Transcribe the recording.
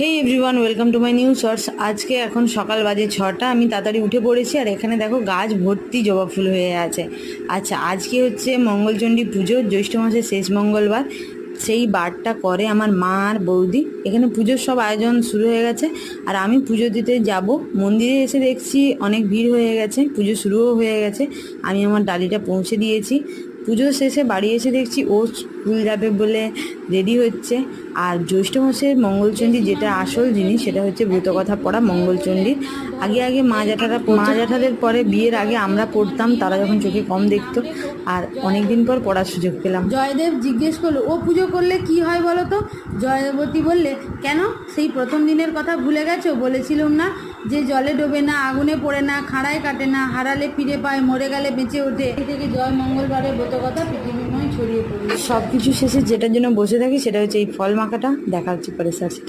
Hey everyone welcome to my new shorts আজকে এখন সকাল বাজে ছটা, আমি তাড়াতাড়ি উঠে পড়েছি আর এখানে দেখো গাছ ভর্তি জবা ফুল হয়ে আছে। আচ্ছা আজকে হচ্ছে মঙ্গলচণ্ডী পুজো, জ্যৈষ্ঠ মাসের শেষ মঙ্গলবার। সেই বারটা করে আমার মা আর বৌদি। এখানে পুজোর সব আয়োজন শুরু হয়ে গেছে আর আমি পুজো দিতে যাব। মন্দিরে এসে দেখছি অনেক ভিড় হয়ে গেছে, পুজো শুরুও হয়ে গেছে। আমি আমার ডালিটা পৌঁছে দিয়েছি। পুজো শেষে বাড়ি এসে দেখছি ও স্কুল যাবে বলে রেডি হচ্ছে। আর জ্যৈষ্ঠ মাসের মঙ্গলচণ্ডী যেটা আসল জিনিস, সেটা হচ্ছে ব্রতকথা পড়া মঙ্গলচণ্ডীর আগে আগে মা জ্যাঠারা, মা জ্যাঠাদের পরে বিয়ের আগে আমরা পড়তাম, তারা যখন চোখে কম দেখতো। আর অনেক দিন পর পড়ার সুযোগ পেলাম। জয়দেব জিজ্ঞেস করল, ও পুজো করলে কি হয় বলো তো? জয়বতী বললে, কেন? সেই প্রথম দিনের কথা ভুলে গেছো? বলেছিলাম না, যে জলে ডোবে না, আগুনে পড়ে না, খাড়ায় কাটে না, হারালে ফিরে পায়, মরে গেলে বেঁচে ওঠে। থেকে জয় মঙ্গলবারের ব্রত কথা পৃথিবীময় ছড়িয়ে পড়ল সব কিছু শেষে যেটার জন্য বসে থাকি সেটা হচ্ছে এই ফল মাখাটা। দেখা হচ্ছে পরে স্যার সেটা